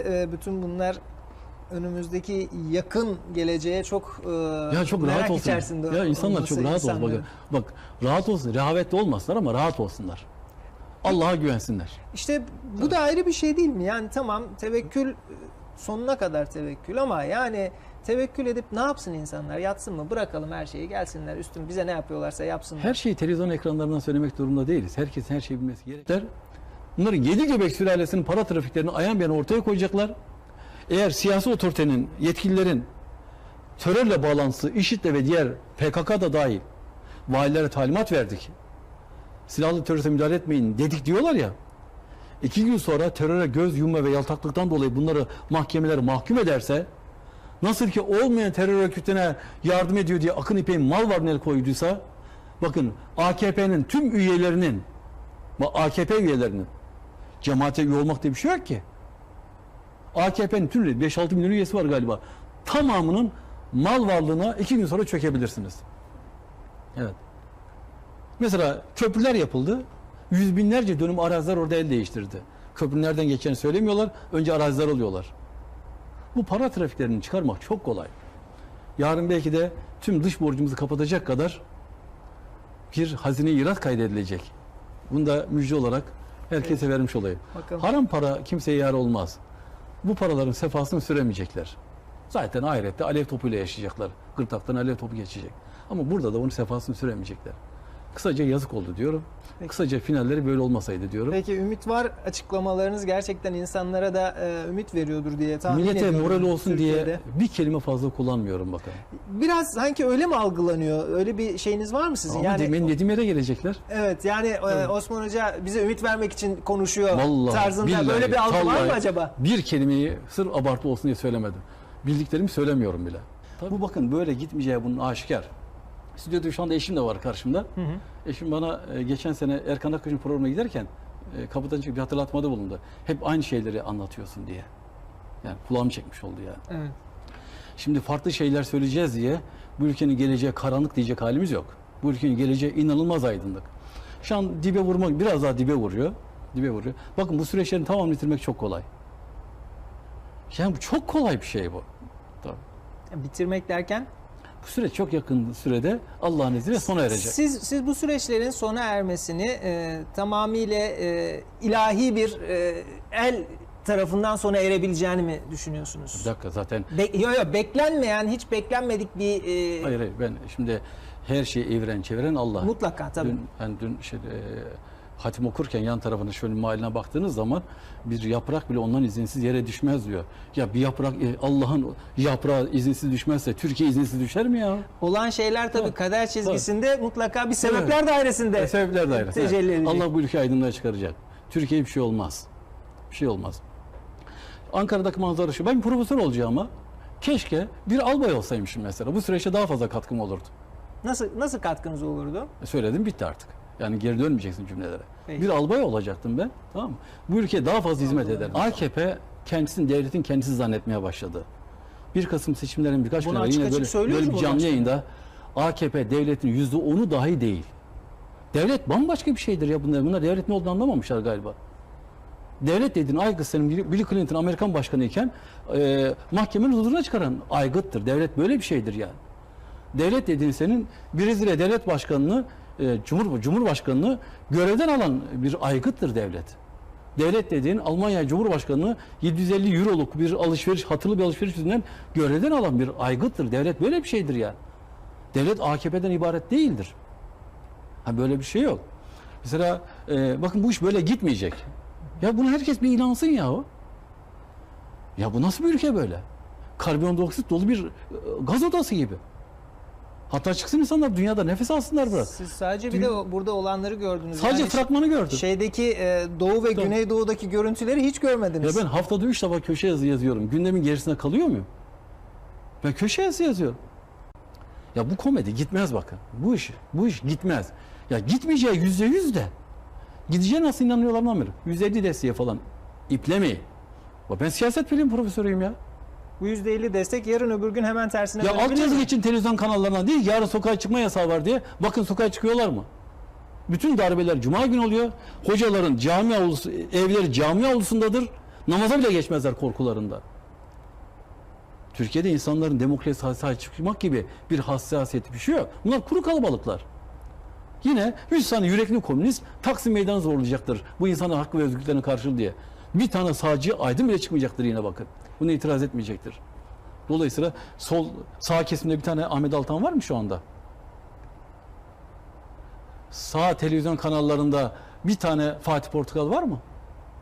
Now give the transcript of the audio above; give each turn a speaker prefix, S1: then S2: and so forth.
S1: e, bütün bunlar önümüzdeki yakın geleceğe çok e,
S2: Ya çok
S1: merak
S2: rahat olsun.
S1: içerisinde
S2: Ya insanlar çok rahat olsun. Bak, bak rahat olsun. Rehavetli olmasınlar ama rahat olsunlar. Allah'a güvensinler.
S1: İşte bu da ayrı bir şey değil mi? Yani tamam tevekkül e, sonuna kadar tevekkül ama yani tevekkül edip ne yapsın insanlar? Yatsın mı? Bırakalım her şeyi gelsinler üstün bize ne yapıyorlarsa yapsınlar.
S2: Her şeyi televizyon ekranlarından söylemek durumunda değiliz. Herkesin her şeyi bilmesi gerekir. Bunları yedi göbek sülalesinin para trafiklerini ayan beyan ortaya koyacaklar. Eğer siyasi otoritenin, yetkililerin terörle bağlantısı IŞİD'le ve diğer PKK'da dahil valilere talimat verdik. Silahlı terörize müdahale etmeyin dedik diyorlar ya. İki gün sonra teröre göz yumma ve yaltaklıktan dolayı bunları mahkemeler mahkum ederse nasıl ki olmayan terör örgütüne yardım ediyor diye Akın İpek'in mal varlığına el koyduysa bakın AKP'nin tüm üyelerinin AKP üyelerinin cemaate üye olmak diye bir şey yok ki. AKP'nin tüm 5-6 milyon üyesi var galiba. Tamamının mal varlığına iki gün sonra çökebilirsiniz. Evet. Mesela köprüler yapıldı. Yüz binlerce dönüm araziler orada el değiştirdi. Köprü nereden söylemiyorlar. Önce araziler alıyorlar. Bu para trafiklerini çıkarmak çok kolay. Yarın belki de tüm dış borcumuzu kapatacak kadar bir hazine irat kaydedilecek. Bunu da müjde olarak herkese vermiş olayım.
S1: Bakalım.
S2: Haram para kimseye yar olmaz. Bu paraların sefasını süremeyecekler. Zaten ahirette alev topuyla yaşayacaklar. Gırtlaktan alev topu geçecek. Ama burada da onun sefasını süremeyecekler. Kısaca yazık oldu diyorum.
S1: Peki.
S2: Kısaca finalleri böyle olmasaydı diyorum.
S1: Peki ümit var açıklamalarınız gerçekten insanlara da e, ümit veriyordur diye tahmin
S2: Millete
S1: ediyorum.
S2: moral olsun
S1: Türkiye'de.
S2: diye bir kelime fazla kullanmıyorum bakın.
S1: Biraz sanki öyle mi algılanıyor? Öyle bir şeyiniz var mı sizin?
S2: Ama
S1: yani
S2: benim dediğim yere gelecekler.
S1: Evet yani e, Osman Hoca bize ümit vermek için konuşuyor
S2: Vallahi,
S1: tarzında
S2: billahi,
S1: böyle bir algı var mı acaba?
S2: Bir kelimeyi sırf abartı olsun diye söylemedim. Bildiklerimi söylemiyorum bile. Bu bakın böyle gitmeyeceği bunun aşikar. Stüdyoda şu anda eşim de var karşımda. Eşim bana e, geçen sene Erkan Akkaş'ın programına giderken e, kapıdan çıkıp bir hatırlatmada bulundu. Hep aynı şeyleri anlatıyorsun diye. Yani kulağım çekmiş oldu yani.
S1: Evet.
S2: Şimdi farklı şeyler söyleyeceğiz diye bu ülkenin geleceği karanlık diyecek halimiz yok. Bu ülkenin geleceği inanılmaz aydınlık. Şu an dibe vurmak biraz daha dibe vuruyor. Dibe vuruyor. Bakın bu süreçlerin tamamını bitirmek çok kolay. Yani bu çok kolay bir şey bu. Tabii.
S1: Bitirmek derken
S2: Bu süreç çok yakın sürede Allah'ın izniyle sona erecek.
S1: siz siz bu süreçlerin sona ermesini e, tamamıyla e, ilahi bir e, el tarafından sona erebileceğini mi düşünüyorsunuz?
S2: Bir dakika zaten
S1: Be- yo, yo, beklenmeyen, hiç beklenmedik bir e,
S2: hayır hayır ben şimdi her şeyi evren çeviren Allah.
S1: mutlaka tabii.
S2: Dün, yani dün şey, e, hatim okurken yan tarafına şöyle mahaline baktığınız zaman bir yaprak bile ondan izinsiz yere düşmez diyor. Ya bir yaprak e, Allah'ın yaprağı izinsiz düşmezse Türkiye izinsiz düşer mi ya?
S1: Olan şeyler tabii
S2: Tabii.
S1: kader çizgisinde mutlaka bir sebepler
S2: Evet.
S1: dairesinde
S2: E, sebepler dairesi. evet. Allah bu ülkeyi aydınlığa çıkaracak. Türkiye'ye bir şey olmaz. Bir şey olmaz. Ankara'daki manzara şu. Ben profesör olacağıma keşke bir albay olsaymışım mesela. Bu süreçte daha fazla katkım olurdu.
S1: Nasıl nasıl katkınız olurdu?
S2: E, Söyledim bitti artık. Yani geri dönmeyeceksin cümlelere.
S1: Peki.
S2: Bir albay olacaktım ben. Tamam mı? Bu ülkeye daha fazla hizmet eder. AKP kendisini devletin kendisi zannetmeye başladı. 1 Kasım seçimlerinin birkaç gün yine böyle, böyle bir canlı yayında AKP devletin yüzde onu dahi değil. Devlet bambaşka bir şeydir ya bunlar. Bunlar devlet ne olduğunu anlamamışlar galiba. Devlet dediğin aygıt senin Bill Clinton Amerikan başkanı iken e, mahkemenin huzuruna çıkaran aygıttır. Devlet böyle bir şeydir yani. Devlet dediğin senin Brezilya devlet başkanını, e, Cumhur, Cumhurbaşkanını görevden alan bir aygıttır devlet. Devlet dediğin Almanya Cumhurbaşkanını 750 euroluk bir alışveriş, hatılı bir alışveriş yüzünden görevden alan bir aygıttır. Devlet böyle bir şeydir yani. Devlet AKP'den ibaret değildir. Ha böyle bir şey yok. Mesela e, bakın bu iş böyle gitmeyecek. Ya bunu herkes bir inansın ya o. Ya bu nasıl bir ülke böyle? Karbondioksit dolu bir e, gaz odası gibi. Hatta çıksın insanlar dünyada nefes alsınlar biraz.
S1: Siz sadece bir de o- burada olanları gördünüz.
S2: Sadece
S1: Yani
S2: fragmanı gördüm.
S1: Şeydeki e, Doğu ve
S2: Tabii.
S1: Güneydoğu'daki görüntüleri hiç
S2: Ya
S1: görmediniz.
S2: ben haftada üç defa köşe yazı yazıyorum. Gündemin gerisine kalıyor muyum? Ben köşe yazı yazıyorum. Ya bu komedi gitmez bakın. Bu iş, bu iş gitmez. Ya gitmeyeceği yüzde yüz de. Gideceğe nasıl inanıyorlar anlamıyorum. Yüzde elli desteği falan. İplemeyin. Bak Ben siyaset bilim profesörüyüm ya.
S1: Bu %50 destek yarın öbür gün hemen tersine
S2: Ya
S1: dönebilir
S2: alt yazı
S1: mi?
S2: geçin televizyon kanallarına değil yarın sokağa çıkma yasağı var diye. Bakın sokağa çıkıyorlar mı? Bütün darbeler cuma günü oluyor. Hocaların cami avlusu, evleri cami avlusundadır. Namaza bile geçmezler korkularında. Türkiye'de insanların demokrasiye sahip çıkmak gibi bir hassasiyeti bir şey yok. Bunlar kuru kalabalıklar. Yine 3 tane yürekli komünist Taksim Meydanı zorlayacaktır. Bu insanın hakkı ve özgürlüklerine karşı diye. Bir tane sağcı aydın bile çıkmayacaktır yine bakın. Buna itiraz etmeyecektir. Dolayısıyla sol sağ kesimde bir tane Ahmet Altan var mı şu anda? Sağ televizyon kanallarında bir tane Fatih Portakal var mı?